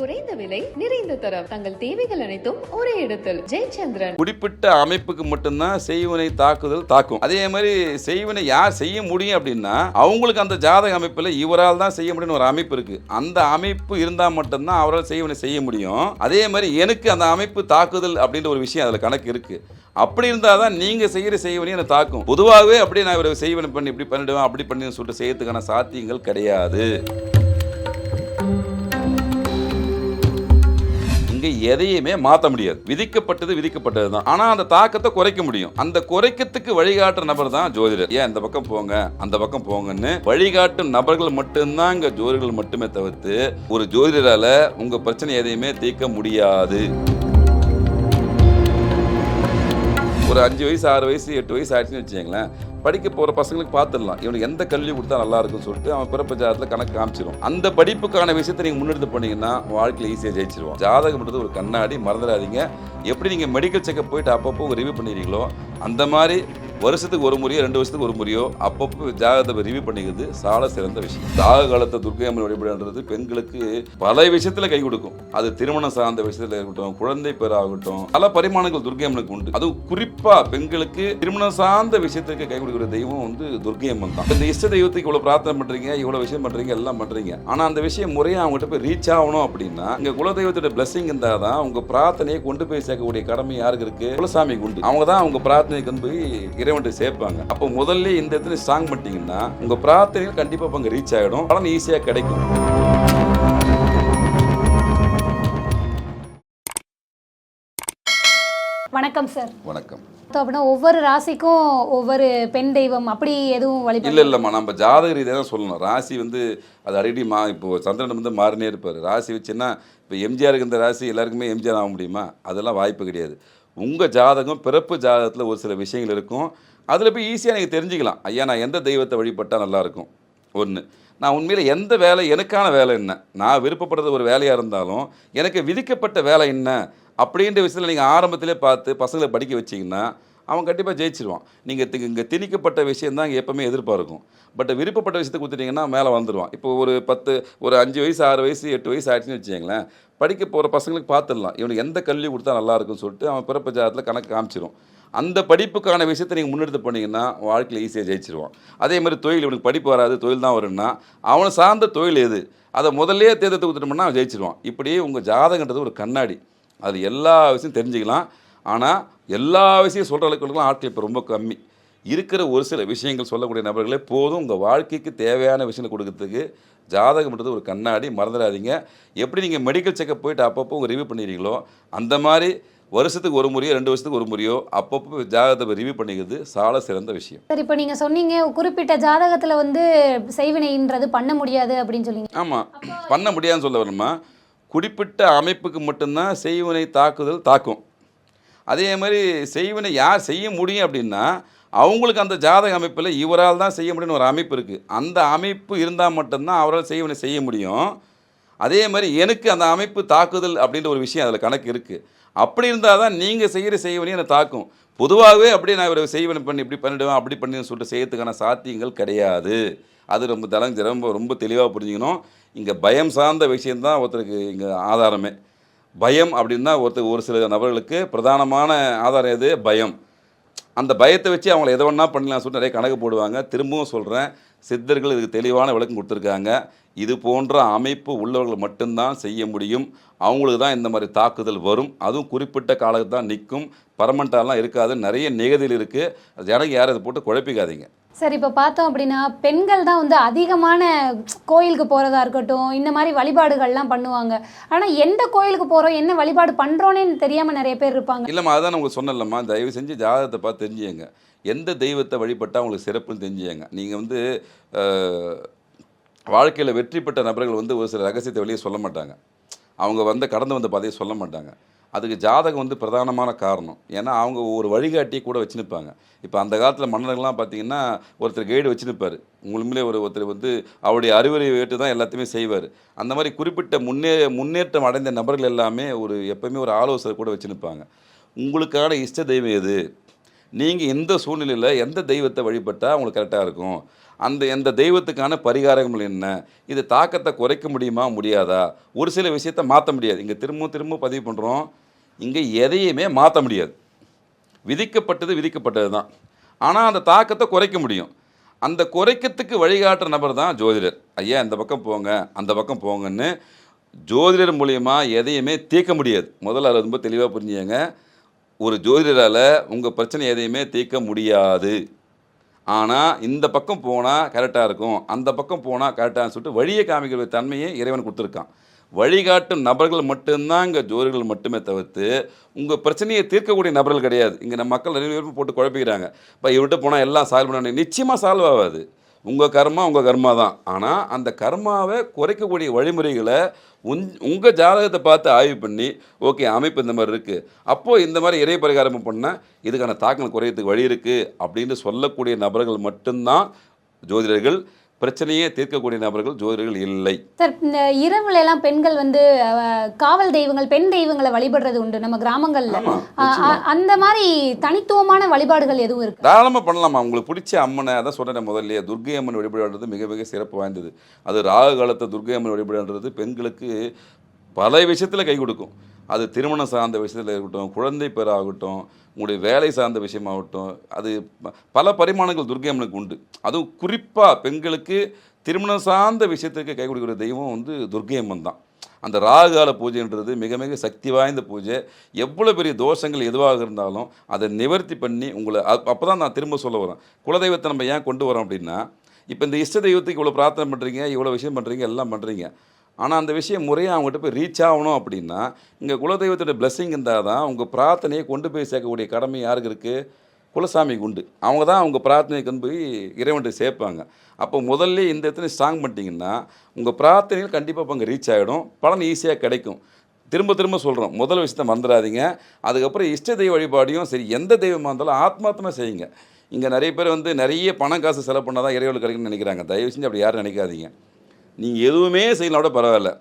குறைந்த விலை நிறைந்த தரம். தங்கள் தேவைகள் அனைத்தும் ஒரே இடத்தில். ஜெயச்சந்திரன். குறிப்பிட்ட அமைப்புக்கு மட்டும்தான் செய்வனை தாக்குதல் தாக்கும். அதே மாதிரி செய்வனை யார் செய்ய முடியும் அப்படின்னா அவங்களுக்கு அந்த ஜாதக அமைப்பில் இவரால் தான் செய்ய முடியும்னு ஒரு அமைப்பு இருக்கு. அந்த அமைப்பு இருந்தால் மட்டும்தான் அவரால் செய்வனை செய்ய முடியும். அதே மாதிரி எனக்கு அந்த அமைப்பு தாக்குதல் அப்படின்ற ஒரு விஷயம் அதில் கணக்கு இருக்கு. அப்படி இருந்தால் தான் நீங்கள் செய்கிற செய்வனையும் எனக்கு தாக்கும். பொதுவாகவே அப்படியே நான் இவரை செய்வனை பண்ணி இப்படி பண்ணிடுவேன் அப்படி பண்ணி சொல்லிட்டு செய்யறதுக்கான சாத்தியங்கள் கிடையாது. நீங்கள் எதையுமே மாற்ற முடியாது. விதிக்கப்பட்டது விதிக்கப்பட்டது தான் ஆனால் அந்த தாக்கத்தை குறைக்க முடியும். அந்த குறைக்கத்துக்கு வழிகாட்டுற நபர் தான் ஜோதிடர். ஏன் இந்த பக்கம் போங்க அந்த பக்கம் போங்கன்னு வழிகாட்டும் நபர்கள் மட்டும்தான் இங்கே ஜோதிடர்கள் மட்டுமே தவிர்த்து ஒரு ஜோதிடரால உங்க பிரச்சனை எதையுமே தீர்க்க முடியாது. ஒரு அஞ்சு வயசு ஆறு வயசு எட்டு வயசு ஆயிடுச்சுன்னு வச்சுங்களேன் படிக்க போகிற பசங்களுக்கு பார்த்துடலாம் இவனுக்கு எந்த கல்வி கொடுத்தா நல்லா இருக்கும்னு சொல்லிட்டு அவன் பிறப்பு ஜாதகத்தில் கணக்கு காமிச்சிரும். அந்த படிப்புக்கான விஷயத்தை நீங்கள் முன்னெடுத்து பண்ணீங்கன்னா வாழ்க்கையில் ஈஸியாக ஜெயிச்சிருவோம் ஜாதகம்ன்றது ஒரு கண்ணாடி மறந்துடாதீங்க. எப்படி நீங்கள் மெடிக்கல் செக்கப் போயிட்டு அப்பப்போ ரிவ்யூ பண்ணிடுறீங்களோ அந்த மாதிரி வருஷத்துக்கு ஒரு முறையோ ரெண்டு வருஷத்துக்கு ஒரு முறையோ அப்பப்போ ஜாதகத்தை ரிவ்யூ பண்ணிக்கிறது சால சிறந்த விஷயம். தாக காலத்தை துர்க்கை அம்மன் வழிபாடுன்றது பெண்களுக்கு பல விஷயத்தில் கை கொடுக்கும். அது திருமணம் சார்ந்த விஷயத்தில் இருக்கட்டும் குழந்தை பெறாகட்டும் பல பரிமாணங்கள் துர்க்கை அம்மனுக்கு உண்டு. அதுவும் குறிப்பாக பெண்களுக்கு திருமணம் சார்ந்த விஷயத்துக்கு கை கொடுக்கிற தெய்வம் வந்து துர்கை அம்மன் தான். இந்த இஷ்ட தெய்வத்துக்கு இவ்வளோ பிரார்த்தனை பண்ணுறீங்க இவ்வளோ விஷயம் பண்ணுறீங்க எல்லாம் பண்ணுறீங்க ஆனால் அந்த விஷயம் முறையாக அவங்ககிட்ட போய் ரீச் ஆகணும் அப்படின்னா இங்கே குலதெய்வத்தோட பிளஸிங் இருந்தால் தான் உங்கள் பிரார்த்தனையை கொண்டு போய் சேர்க்கக்கூடிய கடமை யாருக்கு இருக்கு? குலசாமி உண்டு அவங்க தான் அவங்க பிரார்த்தனை கொண்டு போய் இறைவன்ட்டு சேர்ப்பாங்க. அப்போ முதல்ல இந்த இடத்துல ஸ்ட்ராங் பண்ணிட்டீங்கன்னா உங்கள் பிரார்த்தனைகள் கண்டிப்பாக அங்கே ரீச் ஆகிடும் பலன் ஈஸியாக கிடைக்கும். வணக்கம் சார் வணக்கம். அப்படின்னா ஒவ்வொரு ராசிக்கும் ஒவ்வொரு பெண் தெய்வம் அப்படி எதுவும் இல்ல வழிபாடு இல்லம்மா. நம்ம ஜாதக ரீதியாக தான் சொல்லணும். ராசி வந்து அது அடிக்கடி மா இப்போ சந்திரன் வந்து மாறினே இருப்பார். ராசி வச்சுன்னா இப்போ எம்ஜிஆருக்கு இந்த ராசி எல்லாருக்குமே எம்ஜிஆர் ஆக முடியுமா? அதெல்லாம் வாய்ப்பு கிடையாது. உங்கள் ஜாதகம் பிறப்பு ஜாதகத்தில் ஒரு சில விஷயங்கள் இருக்கும். அதில் போய் ஈஸியாக நீங்கள் தெரிஞ்சுக்கலாம். ஐயா நான் எந்த தெய்வத்தை வழிபட்டால் நல்லாயிருக்கும் ஒன்று நான் உண்மையில் எந்த வேலை எனக்கான வேலை என்ன? நான் விருப்பப்படுறது ஒரு வேலையாக இருந்தாலும் எனக்கு விதிக்கப்பட்ட வேலை என்ன? அப்படின்ற விஷயத்தில் நீங்கள் ஆரம்பத்திலே பார்த்து பசங்களை படிக்க வச்சிங்கன்னா அவன் கண்டிப்பாக ஜெயிச்சிருவான். நீங்கள் இங்கே திணிக்கப்பட்ட விஷயம் தான் எப்போவுமே எதிர்பார்க்கும். பட் விருப்பப்பட்ட விஷயத்தை கொடுத்துட்டிங்கன்னா மேலே வந்துடுவான் இப்போ ஒரு பத்து ஒரு அஞ்சு வயசு ஆறு வயசு எட்டு வயசு ஆயிடுச்சுன்னு வச்சுங்களேன் படிக்க போகிற பசங்களுக்கு பார்த்துடலாம். இவனுக்கு எந்த கல்வி கொடுத்தா நல்லா இருக்கும்னு சொல்லிட்டு அவன் பிறப்பு ஜாதத்தில் கணக்கு காமிச்சிரும். அந்த படிப்புக்கான விஷயத்தை நீங்கள் முன்னெடுத்து போனீங்கன்னா வாழ்க்கையில் ஈஸியாக ஜெயிச்சிருவான். அதே மாதிரி தொழில் இவனுக்கு படிப்பு வராது தொழில் தான் வரும்னா அவனை சார்ந்த தொழில் எது? அதை முதல்லே தேர்ந்தெடுத்து கொடுத்துட்டோம்னா அவன் ஜெயிச்சிருவான். இப்படி உங்கள் ஜாதகன்றது ஒரு கண்ணாடி. அது எல்லா விஷயம் தெரிஞ்சுக்கலாம். ஆனால் எல்லா விஷயம் சொல்கிற அளவுக்குலாம் ஆட்கள் இப்போ ரொம்ப கம்மி. இருக்கிற ஒரு சில விஷயங்கள் சொல்லக்கூடிய நபர்களே போதும் உங்கள் வாழ்க்கைக்கு தேவையான விஷயங்களை கொடுக்கறதுக்கு ஜாதகம்ன்றது ஒரு கண்ணாடி. மறந்துடாதீங்க. எப்படி நீங்கள் மெடிக்கல் செக்கப் போயிட்டு அப்பப்போ உங்கள் ரிவ்யூ பண்ணிடுறீங்களோ அந்த மாதிரி வருஷத்துக்கு ஒரு முறையோ ரெண்டு வருஷத்துக்கு ஒரு முறையோ அப்பப்போ ஜாதகத்தை ரிவ்யூ பண்ணிக்கிறது சால சிறந்த விஷயம். சார் இப்போ நீங்க சொன்னீங்க குறிப்பிட்ட ஜாதகத்துல வந்து செய்வினைன்றது பண்ண முடியாது அப்படின்னு சொன்னீங்க ஆமாம் பண்ண முடியாதுன்னு சொல்ல வரணுமா? குறிப்பிட்ட அமைப்புக்கு மட்டும்தான் செய்வினை தாக்குதல் தாக்கும். அதே மாதிரி செய்வினை யார் செய்ய முடியும் அப்படின்னா அவங்களுக்கு அந்த ஜாதக அமைப்பில் இவரால் தான் செய்ய முடியும்னு ஒரு அமைப்பு இருக்குது அந்த அமைப்பு இருந்தால் மட்டும்தான் அவரால் செய்வினை செய்ய முடியும். அதே மாதிரி எனக்கு அந்த அமைப்பு தாக்குதல் அப்படின்ற ஒரு விஷயம் அதில் கணக்கு இருக்குது அப்படி இருந்தால் தான் நீங்கள் செய்கிற செய்வனையும் என்னை தாக்கும். பொதுவாகவே அப்படியே நான் இவரை செய்வனை பண்ணி இப்படி பண்ணிடுவேன் அப்படி பண்ணி சொல்லிட்டு செய்யறதுக்கான சாத்தியங்கள் கிடையாது. அது ரொம்ப தளம் ரொம்ப ரொம்ப தெளிவாக புரிஞ்சுக்கணும். இங்கே பயம் சார்ந்த விஷயந்தான் ஒருத்தருக்கு இங்கே ஆதாரமே. பயம் அப்படின்னா ஒருத்தர் ஒரு சில நபர்களுக்கு பிரதானமான ஆதாரம் எது? பயம். அந்த பயத்தை வச்சு அவங்கள எதை வேணா பண்ணலாம் சொல்லிட்டு நிறைய கணக்கு போடுவாங்க. திரும்பவும் சொல்கிறேன் சித்தர்கள் இதுக்கு தெளிவான விளக்கம் கொடுத்துருக்காங்க. இது போன்ற அமைப்பு உள்ளவர்கள் மட்டும்தான் செய்ய முடியும். அவங்களுக்கு தான் இந்த மாதிரி தாக்குதல் வரும். அதுவும் குறிப்பிட்ட காலத்துக்கு தான் நிற்கும். பர்மனண்ட்டாலாம் இருக்காது நிறைய நிகதில் இருக்குது அது ஜனங்க யாரும் இதை போட்டு குழப்பிக்காதீங்க. சார் இப்போ பார்த்தோம் அப்படின்னா பெண்கள் தான் வந்து அதிகமான கோயிலுக்கு போகிறதா இருக்கட்டும் இந்த மாதிரி வழிபாடுகள்லாம் பண்ணுவாங்க. ஆனால் எந்த கோயிலுக்கு போகிறோம் என்ன வழிபாடு பண்றோன்னே தெரியாமல் நிறைய பேர் இருப்பாங்க. இல்லைம்மா அதான் உங்களுக்கு சொன்னலம்மா தயவு செஞ்சு ஜாதகத்தை பார்த்து தெரிஞ்சுங்க எந்த தெய்வத்தை வழிபட்டால் உங்களுக்கு சிறப்புன்னு தெரிஞ்சுங்க நீங்கள் வந்து வாழ்க்கையில் வெற்றி பெற்ற நபர்கள் வந்து ஒரு சில ரகசியத்தை வெளியே சொல்ல மாட்டாங்க. அவங்க வந்து கடந்து வந்த பாதையை சொல்ல மாட்டாங்க. அதுக்கு ஜாதகம் வந்து பிரதானமான காரணம். ஏன்னா அவங்க ஒரு வழிகாட்டியை கூட வச்சு நிற்பாங்க இப்போ அந்த காலத்தில் மன்னர்கள்லாம் பார்த்தீங்கன்னா ஒருத்தர் கைடு வச்சு நிற்பார் உண்மையிலே ஒரு ஒருத்தர் வந்து அவருடைய அறிவுரை ஏற்று தான் எல்லாத்தையுமே செய்வார். அந்த மாதிரி குறிப்பிட்ட முன்னே முன்னேற்றம் அடைந்த நபர்கள் எல்லாமே ஒரு எப்பவுமே ஒரு ஆலோசனை கூட வச்சு நிற்பாங்க உங்களுக்கான இஷ்ட தெய்வம் எது? நீங்கள் எந்த சூழ்நிலையில் எந்த தெய்வத்தை வழிபட்டால் உங்களுக்கு கரெக்டாக இருக்கும்? அந்த எந்த தெய்வத்துக்கான பரிகாரங்கள் என்ன? இது தாக்கத்தை குறைக்க முடியுமா? முடியாதா? ஒரு சில விஷயத்த மாற்ற முடியாது. இங்கே திரும்ப திரும்ப பதிவு பண்ணுறோம் இங்கே எதையுமே மாற்ற முடியாது. விதிக்கப்பட்டது விதிக்கப்பட்டது தான் ஆனால் அந்த தாக்கத்தை குறைக்க முடியும். அந்த குறைக்கிறதுக்கு வழிகாட்டுற நபர் தான் ஜோதிடர். ஐயா இந்த பக்கம் போங்க அந்த பக்கம் போங்கன்னு ஜோதிடர் மூலியமாக எதையுமே தீர்க்க முடியாது. முதல்ல அது ரொம்ப தெளிவாக புரிஞ்சுங்க ஒரு ஜோதிடரால் உங்கள் பிரச்சனை எதையுமே தீர்க்க முடியாது. ஆனால் இந்த பக்கம் போனால் கரெக்டாக இருக்கும். அந்த பக்கம் போனால் கரெக்டாக சொல்லிட்டு வழியை காமிக்கிற தன்மையை இறைவன் கொடுத்துருக்கான். வழிகாட்டும் நபர்கள் மட்டும்தான் இங்கே ஜோதிடர்கள் மட்டுமே தவிர்த்து உங்கள் பிரச்சனையை தீர்க்கக்கூடிய நபர்கள் கிடையாது. இங்கே நம்ம மக்கள் நிறைய பேர் போட்டு குழப்பிக்கிறாங்க. இப்போ இவர்கிட்ட போனால் எல்லாம் சால்வ் பண்ண நிச்சயமாக சால்வ் ஆகாது. உங்கள் கர்மா உங்கள் கர்மா தான். ஆனால் அந்த கர்மாவை குறைக்கக்கூடிய வழிமுறைகளை உன் உங்கள் ஜாதகத்தை பார்த்து ஆய்வு பண்ணி ஓகே அமைப்பு இந்த மாதிரி இருக்குது அப்போது இந்த மாதிரி இறை பரிகாரம் பண்ணால் இதுக்கான தாக்கங்கள் குறையிறதுக்கு வழி இருக்குது அப்படின்னு சொல்லக்கூடிய நபர்கள் மட்டும்தான் ஜோதிடர்கள் பிரச்சனையே தீர்க்கக்கூடிய நபர்கள் ஜோதிடர்கள் இல்லை. சார் இந்த இரவுல எல்லாம் பெண்கள் வந்து காவல் தெய்வங்கள் பெண் தெய்வங்களை வழிபடுறது உண்டு நம்ம கிராமங்கள்ல. அந்த மாதிரி தனித்துவமான வழிபாடுகள் எதுவும் இருக்கு? தாராளமாக பண்ணலாமா? உங்களுக்கு பிடிச்ச அம்மனை அதான் சொன்னேன் முதல்லயே துர்க்கை அம்மன் வழிபாடுறது மிக மிக சிறப்பு வாய்ந்தது. அது ராகு காலத்தை துர்க்கை அம்மன் வழிபாடுறது பெண்களுக்கு பல விஷயத்தில் கை கொடுக்கும். அது திருமணம் சார்ந்த விஷயத்தில் இருக்கட்டும் குழந்தை பேராகட்டும் உங்களுடைய வேலை சார்ந்த விஷயமாகட்டும் அது ப- பல பரிமாணங்கள் துர்க்கை அம்மனுக்கு உண்டு. அதுவும் குறிப்பாக பெண்களுக்கு திருமணம் சார்ந்த விஷயத்துக்கு கை கொடுக்கிற தெய்வம் வந்து துர்க்கை அம்மன் தான். அந்த ராகுகால பூஜைன்றது மிக மிக சக்தி வாய்ந்த பூஜை. எவ்வளோ பெரிய தோஷங்கள் எதுவாக இருந்தாலும் அதை நிவர்த்தி பண்ணி உங்களை அப்போ தான் நான் திரும்ப சொல்ல வரேன். குலதெய்வத்தை நம்ம ஏன் கொண்டு வரோம் அப்படின்னா இப்போ இந்த இஷ்ட தெய்வத்துக்கு இவ்வளோ பிரார்த்தனை பண்ணுறீங்க இவ்வளோ விஷயம் பண்ணுறீங்க எல்லாம் பண்ணுறீங்க ஆனால் அந்த விஷயம் முறையாக அவங்ககிட்ட போய் ரீச் ஆகணும் அப்படின்னா இங்கே குலதெய்வத்தோட blessing இருந்தால் தான் உங்கள் பிரார்த்தனையை கொண்டு போய் சேர்க்கக்கூடிய கடமை யாருக்கு இருக்குது குலசாமிக்கு உண்டு அவங்க தான் அவங்க பிரார்த்தனைக்கு கொண்டு போய் இறைவன்ட்டு சேர்ப்பாங்க. அப்போ முதல்ல இந்த இடத்துல ஸ்ட்ராங் பண்ணிட்டீங்கன்னா உங்கள் பிரார்த்தனைகள் கண்டிப்பாக இப்போ அங்கே ரீச் ஆகிடும். பலன் ஈஸியாக கிடைக்கும். திரும்ப திரும்ப சொல்கிறோம் முதல் விஷயத்த மறந்துடாதீங்க. அதுக்கப்புறம் இஷ்ட தெய்வ வழிபாடையும் சரி எந்த தெய்வமாக இருந்தாலும் ஆத்மார்த்தமாக செய்யுங்க. இங்கே நிறைய பேர் வந்து நிறைய பணம் காசு செலவு பண்ணால் தான் இறைவனுக்கு கிடைக்கும்னு நினைக்கிறாங்க. தயவு செஞ்சு அப்படி யாரும் நினைக்காதீங்க. நீங்கள் எதுவுமே செய்யலாம் கூட பரவாயில்ல.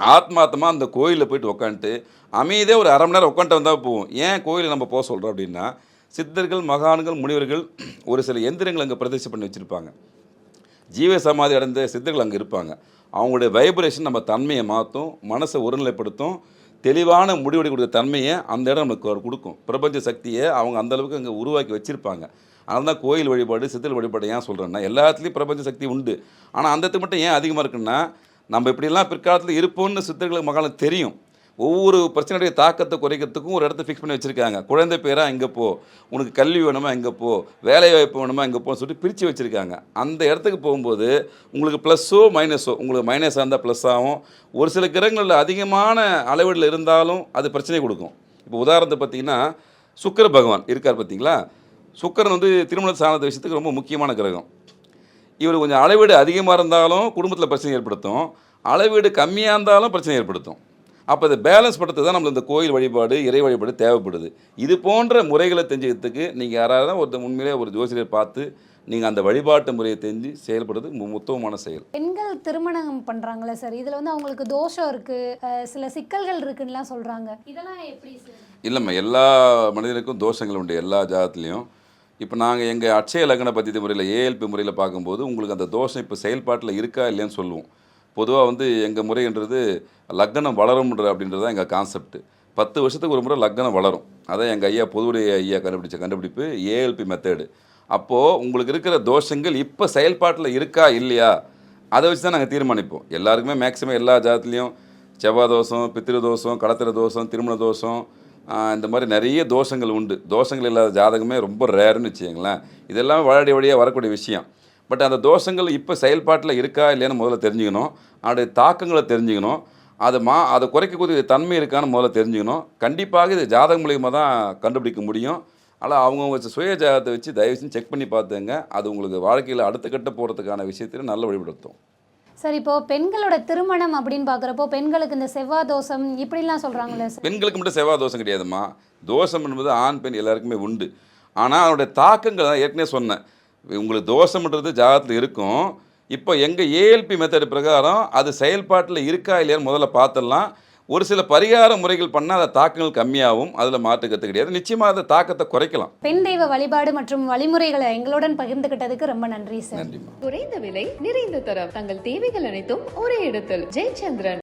ஆத்மார்த்தமாக அந்த கோயிலில் போயிட்டு உக்காந்துட்டு அமைதியே ஒரு அரை மணி நேரம் உட்காந்துட்டு வந்தால் போகும் ஏன் கோயிலை நம்ம போக சொல்கிறோம் அப்படின்னா சித்தர்கள் மகான்கள் முனிவர்கள் ஒரு சில எந்திரங்கள் அங்கே பிரதிஷ்டை பண்ணி வச்சுருப்பாங்க. ஜீவ சமாதி அடைந்த சித்தர்கள் அங்கே இருப்பாங்க. அவங்களுடைய வைப்ரேஷன் நம்ம தன்மையை மாற்றும் மனசை ஒருநிலைப்படுத்தும் தெளிவான முடிவெடுக்கக்கூடிய தன்மையை அந்த இடம் நமக்கு கொடுக்கும். பிரபஞ்ச சக்தியை அவங்க அந்த அளவுக்கு அங்கே உருவாக்கி வச்சுருப்பாங்க. அதனால தான் கோயில் வழிபாடு சித்தல் வழிபாடு ஏன் சொல்கிறேன்னா எல்லாத்துலேயும் பிரபஞ்ச சக்தி உண்டு. ஆனால் அந்த இடத்துக்கு மட்டும் ஏன் அதிகமாக இருக்குன்னா நம்ம இப்படிலாம் பிற்காலத்தில் இருப்போம்னு சித்தர்களுக்கு மகாலம் தெரியும். ஒவ்வொரு பிரச்சனையுடைய தாக்கத்தை குறைக்கிறதுக்கும் ஒரு இடத்த ஃபிக்ஸ் பண்ணி வச்சுருக்காங்க. குழந்தை பேரா இங்கே போ. உனக்கு கல்வி வேணுமா? இங்கே போ. வேலை வாய்ப்பு வேணுமா? இங்கே போன்னு சொல்லிட்டு பிரித்து வச்சுருக்காங்க. அந்த இடத்துக்கு போகும்போது உங்களுக்கு ப்ளஸ்ஸோ மைனஸோ உங்களுக்கு மைனஸாக இருந்தால் ப்ளஸ் ஆகும். ஒரு சில கிரகங்களில் அதிகமான அளவில் இருந்தாலும் அது பிரச்சனை கொடுக்கும். இப்போ உதாரணத்தை பார்த்தீங்கன்னா சுக்கர பகவான் இருக்கார் பார்த்தீங்களா? சுக்கிரன் வந்து திருமண சார்ந்த விஷயத்துக்கு ரொம்ப முக்கியமான கிரகம். இவர் கொஞ்சம் அளவீடு அதிகமாக இருந்தாலும் குடும்பத்தில் பிரச்சனை ஏற்படுத்தும். அளவீடு கம்மியாக இருந்தாலும் பிரச்சனை ஏற்படுத்தும். அப்போ இதை பேலன்ஸ் பண்ணுறது தான் நம்மளுக்கு இந்த கோயில் வழிபாடு இறை வழிபாடு தேவைப்படுது. இது போன்ற முறைகளை தெரிஞ்சுக்கிறதுக்கு நீங்கள் யாராவது ஒரு உண்மையிலே ஒரு ஜோசியரை பார்த்து நீங்கள் அந்த வழிபாட்டு முறையை தெரிஞ்சு செயல்படுறது மு- உத்தமமான செயல். பெண்கள் திருமணம் பண்றாங்களே சார் இதுல வந்து அவங்களுக்கு தோஷம் இருக்கு. அஹ், சில சிக்கல்கள் இருக்குன்னுலாம் சொல்றாங்க. இதெல்லாம் எப்படி இல்லைம்மா எல்லா மனிதனுக்கும் தோஷங்கள் உண்டு. எல்லா ஜாதத்துலேயும். இப்போ நாங்கள் எங்கள் அட்சய லக்ன பத்தி முறையில் ஏஎல்பி முறையில் பார்க்கும்போது உங்களுக்கு அந்த தோஷம் இப்போ செயல்பாட்டில் இருக்கா இல்லையான்னு சொல்லுவோம். பொதுவாக வந்து எங்கள் முறைன்றது லக்னம் வளரும்ன்ற அப்படின்றது தான் எங்கள் கான்செப்ட் பத்து வருஷத்துக்கு ஒரு முறை லக்னம் வளரும். அதான் எங்கள் ஐயா பொதுவுடைய ஐயா கண்டுபிடிச்ச கண்டுபிடிப்பு ஏஎல்பி மெத்தேடு அப்போது உங்களுக்கு இருக்கிற தோஷங்கள் இப்போ செயல்பாட்டில் இருக்கா இல்லையா? அதை வச்சு தான் நாங்கள் தீர்மானிப்போம். எல்லாருக்குமே மேக்ஸிமம் எல்லா ஜாதத்துலேயும் செவ்வாய் தோஷம் பித்திரு தோஷம் கடத்திர தோஷம் திருமண தோஷம் இந்த மாதிரி நிறைய தோஷங்கள் உண்டு. தோஷங்கள் இல்லாத ஜாதகமே ரொம்ப ரேருன்னு வச்சுக்கங்களேன். இதெல்லாம் வழடி வழியாக வரக்கூடிய விஷயம். பட் அந்த தோஷங்கள் இப்போ செயல்பாட்டில் இருக்கா இல்லையான்னு முதல்ல தெரிஞ்சுக்கணும். அதோடைய தாக்கங்களை தெரிஞ்சுக்கணும். அது மா அதை குறைக்கக்கூடிய தன்மை இருக்கான்னு முதல்ல தெரிஞ்சுக்கணும். கண்டிப்பாக இது ஜாதகம் மூலியமாக தான் கண்டுபிடிக்க முடியும். ஆனால் அவங்கவுங்க சுய ஜாதகத்தை வச்சு தயவு செஞ்சு செக் பண்ணி பார்த்துங்க. அது உங்களுக்கு வாழ்க்கையில் அடுத்த கட்ட போகிறதுக்கான விஷயத்தில் நல்ல வழிபடுத்தும். சார் இப்போ பெண்களோட திருமணம் அப்படின்னு பாக்குறப்போ பெண்களுக்கு இந்த செவ்வாய் தோஷம் இப்படிலாம் சொல்றாங்களே சார்? பெண்களுக்கு மட்டும் செவ்வாய் தோஷம் கிடையாதும்மா. தோஷம் என்பது ஆண் பெண் எல்லாருக்குமே உண்டு. ஆனால் அதனுடைய தாக்கங்கள் தான் ஏற்கனவே சொன்னேன். உங்களுக்கு தோஷம்ன்றது ஜாதகத்தில் இருக்கும். இப்போ எங்கள் ஏஎல்பி மெத்தட் பிரகாரம் அது செயல்பாட்டில் இருக்கா இல்லையான்னு முதல்ல பார்த்துடலாம். ஒரு சில பரிகார முறைகள் பண்ணால் அந்த தாக்கங்கள் கம்மியாகும் அதில் மாற்றுக்கிறது கிடையாது. நிச்சயமாக அந்த தாக்கத்தை குறைக்கலாம். பெண் தெய்வ வழிபாடு மற்றும் வழிமுறைகளை எங்களுடன் பகிர்ந்துகிட்டதுக்கு ரொம்ப நன்றி சார். நன்றிம்மா. குறைந்த விலை நிறைந்த தரம். தங்கள் தேவைகள் அனைத்தும் ஒரே இடத்தில். ஜெயச்சந்திரன்.